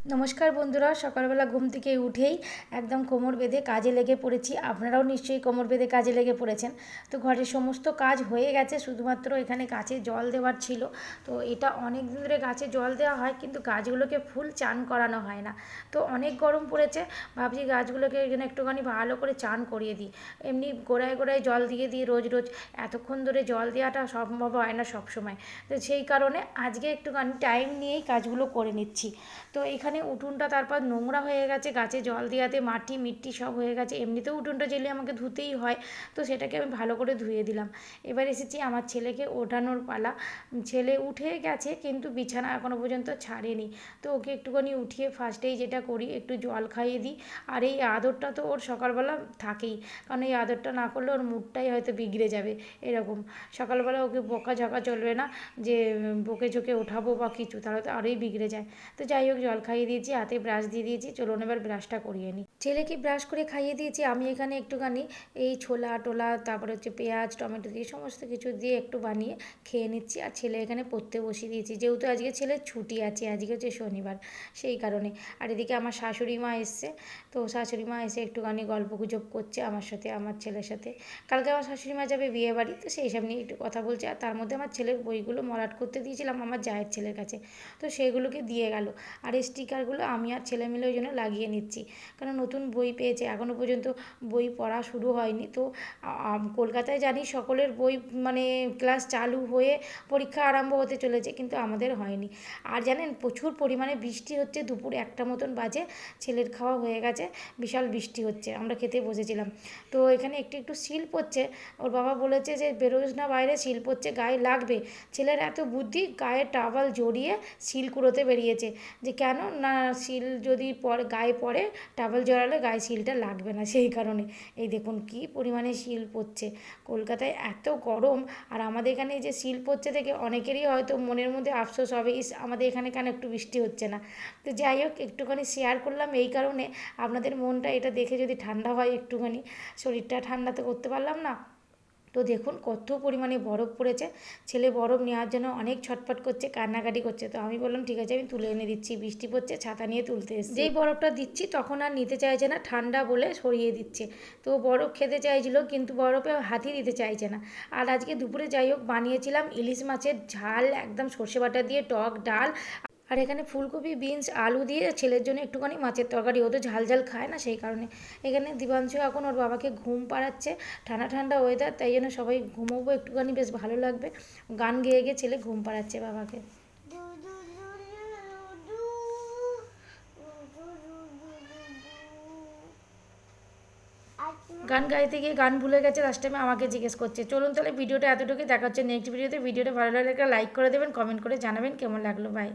নমস্কার বন্ধুরা, সকালবেলা ঘুম থেকে উঠেই একদম কোমর বেঁধে কাজে লেগে পড়েছি। আপনারাও নিশ্চয়ই কোমর বেঁধে কাজে লেগে পড়েছেন। তো ঘরের সমস্ত কাজ হয়ে গেছে, শুধুমাত্র এখানে গাছে জল দেওয়ার ছিল। তো এটা অনেক দিন ধরে গাছে জল দেওয়া হয়, কিন্তু গাছগুলোকে ফুল চান করানো হয় না। তো অনেক গরম পড়েছে, ভাবছি গাছগুলোকে এখানে একটুখানি ভালো করে চান করিয়ে দিই। এমনি গোড়ায় গোড়ায় জল দিয়ে দিই রোজ রোজ। এতক্ষণ ধরে জল দেওয়াটা সম্ভব হয় না সবসময়। তো সেই কারণে আজকে একটুখানি টাইম নিয়েই কাজগুলো করে নিচ্ছি। তো এখানে উঠোনটা তারপর নোংরা হয়ে গেছে, গাছে জল দেওয়াতে মাটি মিট্টি সব হয়ে গেছে, এমনিতেও উঠোনটা জেলে আমাকে ধুতেই হয়, তো সেটাকে আমি ভালো করে ধুয়ে দিলাম। এবার এসেছি আমার ছেলেকে ওঠানোর পালা। ছেলে উঠে গেছে কিন্তু বিছানা এখনও পর্যন্ত ছাড়েনি, তো ওকে একটুখানি উঠিয়ে ফার্স্টেই যেটা করি, একটু জল খাইয়ে দিই। আর এই আদরটা তো ওর সকালবেলা থাকেই, কারণ এই আদরটা না করলে ওর মুডটাই হয়তো বিগড়ে যাবে, এরকম। সকালবেলা ওকে বকা ঝকা চলবে না যে বকে ঝোঁকে ওঠাবো বা কিছু, তাহলে তো আরোই বিগড়ে যায়। তো যাই হোক, জল খাইয়ে দিয়েছি, হাতে ব্রাশ দিয়ে দিয়েছি। চলুন এবার ব্রাশটা করিয়ে নিই। ছেলেকে ব্রাশ করে খাইয়ে দিয়েছি। আমি এখানে একটুখানি এই ছোলা টোলা, তারপরে হচ্ছে পেঁয়াজ, টমেটো দিয়ে সমস্ত কিছু দিয়ে একটু বানিয়ে খেয়ে নিচ্ছি। আর ছেলে এখানে পড়তে বসিয়ে দিয়েছি। যেহেতু আজকে ছেলের ছুটি আছে, আজকে হচ্ছে শনিবার, সেই কারণে। আর এদিকে আমার শাশুড়ি মা এসছে। তো শাশুড়ি মা এসে একটুখানি গল্প গুজব করছে আমার সাথে, আমার ছেলের সাথে। কালকে আমার শাশুড়ি মা যাবে বিয়ে বাড়ি, তো সেই সব নিয়ে একটু কথা বলছে। আর তার মধ্যে আমার ছেলের বইগুলো মলাট করতে দিয়েছিলাম আমার জায়ের ছেলের কাছে। তো সেগুলোকে দিয়ে গেল। আর এই স্টিকারগুলো আমি আর ছেলে মিলে ওই জন্য লাগিয়ে নিচ্ছি। কারণ নতুন বই পেয়েছে এখনও পর্যন্ত বই পড়া শুরু হয়নি। তো কলকাতায় জানি সকলের বই মানে ক্লাস চালু হয়ে পরীক্ষা আরম্ভ হতে চলেছে, কিন্তু আমাদের হয়নি। আর জানেন, প্রচুর পরিমাণে বৃষ্টি হচ্ছে, দুপুর একটা মতন বাজে, ছেলের খাওয়া হয়ে গেছে, বিশাল বৃষ্টি হচ্ছে, আমরা খেতে বসেছিলাম। তো এখানে একটু একটু শিল পড়ছে ওর বাবা বলেছে যে বেরোস না বাইরে শিল পড়ছে গায়ে লাগবে। ছেলের এত বুদ্ধি, গায়ে টাওয়াল জড়িয়ে শিল কুড়োতে বেরিয়েছে। যে কেন না শিল যদি পরে, গায়ে পড়ে টাওয়াল জড়ালে গায়ে শিলটা লাগবে না সেই কারণে। এই দেখুন কী পরিমাণে শিল পড়ছে। কলকাতায় এত গরম আর আমাদের এখানে যে শিল পড়ছে থেকে অনেকেরই হয়তো মনের মধ্যে আফসোস হবে, ইস, আমাদের এখানে কেন একটু বৃষ্টি হচ্ছে না? তো যাই হোক, একটুখানি শেয়ার করলাম। এই কারণে আপনাদের মনটা এটা দেখে যদি ঠান্ডা হয় একটুখানি, শরীরটা ঠান্ডা তো করতে পারলাম না। তো দেখুন, কত পরিমাণে বরফ পড়েছে। ছেলে বরফ নেওয়ার জন্য অনেক ছটফট করছে, কান্নাকাটি করছে। তো আমি বললাম, ঠিক আছে, আমি তুলে এনে দিচ্ছি। বৃষ্টি পড়ছে, ছাতা নিয়ে তুলতে এসেছি। যেই বরফটা দিচ্ছি, তখন আর নিতে চাইছে না, ঠান্ডা বলে সরিয়ে দিচ্ছে। তো বরফ খেতে চাইছিল, কিন্তু বরফে হাতি দিতে চাইছে না। আর আজকে দুপুরে যাই হোক, বানিয়েছিলাম ইলিশ মাছের ঝাল, একদম সর্ষে বাটা দিয়ে টক ডাল। আর এখানে ফুলকপি, বিনস, আলু দিয়ে ছেলের জন্য একটুখানি মাছের তরকারি। ও তো ঝাল ঝাল খায় না সেই কারণে। এখানে দিবাংশু এখন ওর বাবাকে ঘুম পাড়াচ্ছে। ঠান্ডা ঠান্ডা ওয়েদার তাই জন্য সবাই ঘুমোবো একটুখানি, বেশ ভালো লাগবে। গান গেয়ে গিয়ে ছেলে ঘুম পাড়াচ্ছে বাবাকে। গান গাইতে গিয়ে গান ভুলে গেছে লাস্ট টাইমে আমাকে জিজ্ঞেস করছে। চলুন তাহলে ভিডিওটা এতটুকুই, দেখা হচ্ছে নেক্সট ভিডিওতে ভিডিওটা ভালো লাগলে লাইক করে দেবেন কমেন্ট করে জানাবেন। কেমন লাগল? বাই